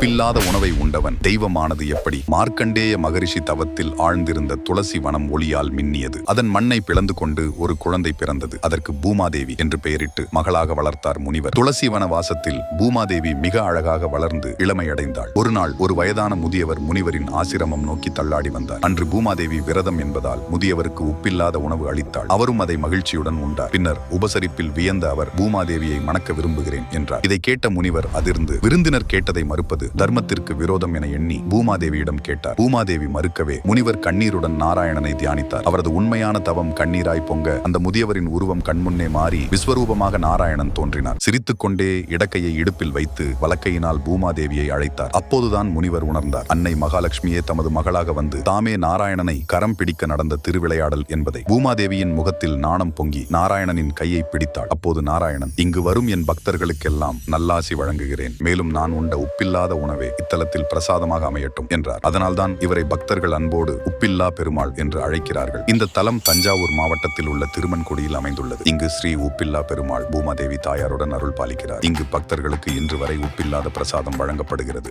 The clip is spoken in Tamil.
உப்பில்லாத உணவை உண்டவன். தெய்வமானது எப்படி? மார்க்கண்டேய மகரிஷி தவத்தில் ஆழ்ந்திருந்த துளசி வனம் ஒளியால் மின்னியது. அதன் மண்ணை பிளந்து கொண்டு ஒரு குழந்தை பிறந்தது. அதற்கு பூமாதேவி என்று பெயரிட்டு மகளாக வளர்த்தார் முனிவர். துளசி வன வாசத்தில் பூமாதேவி மிக அழகாக வளர்ந்து இளமையடைந்தாள். ஒரு நாள் ஒரு வயதான முதியவர் முனிவரின் ஆசிரமம் நோக்கி தள்ளாடி வந்தார். அன்று பூமாதேவி விரதம் என்பதால் முதியவருக்கு உப்பில்லாத உணவு அளித்தாள். அவரும் அதை மகிழ்ச்சியுடன் உண்டார். பின்னர் உபசரிப்பில் வியந்த அவர் பூமாதேவியை மணக்க விரும்புகிறேன் என்றார். இதை கேட்ட முனிவர் அதிர்ந்து விருந்தினர் கேட்டதை மறுப்பது தர்மத்திற்கு விரோதம் என எண்ணி பூமாதேவியிடம் கேட்டார். பூமாதேவி மறுக்கவே முனிவர் கண்ணீருடன் நாராயணனை தியானித்தார். அவரது உண்மையான தவம் கண்ணீராய் பொங்க அந்த முதியவரின் உருவம் கண்முன்னே மாறி விஸ்வரூபமாக நாராயணன் தோன்றினார். சிரித்துக்கொண்டே இடக்கையை இடுப்பில் வைத்து வலக்கையினால் பூமாதேவியை அழைத்தார். அப்போதுதான் முனிவர் உணர்ந்தார் அன்னை மகாலட்சுமியே தமது மகளாக வந்து தாமே நாராயணனை கரம் பிடிக்க நடந்த திருவிளையாடல் என்பதை. பூமாதேவியின் முகத்தில் நாணம் பொங்கி நாராயணனின் கையை பிடித்தாள். அப்போது நாராயணன் இங்கு வரும் என் பக்தர்களுக்கெல்லாம் நல்லாசி வழங்குகிறேன். மேலும் நான் உண்ட உப்பில்லாத உணவே இத்தலத்தில் பிரசாதமாக அமையட்டும் என்றார். அதனால்தான் இவரை பக்தர்கள் அன்போடு உப்பில்லா பெருமாள் என்று அழைக்கிறார்கள். இந்த தலம் தஞ்சாவூர் மாவட்டத்தில் உள்ள திருமன்குடியில் அமைந்துள்ளது. இங்கு ஸ்ரீ உப்பில்லா பெருமாள் பூமாதேவி தாயாருடன் அருள் பாலிக்கிறார். இங்கு பக்தர்களுக்கு இன்று வரை உப்பில்லாத பிரசாதம் வழங்கப்படுகிறது.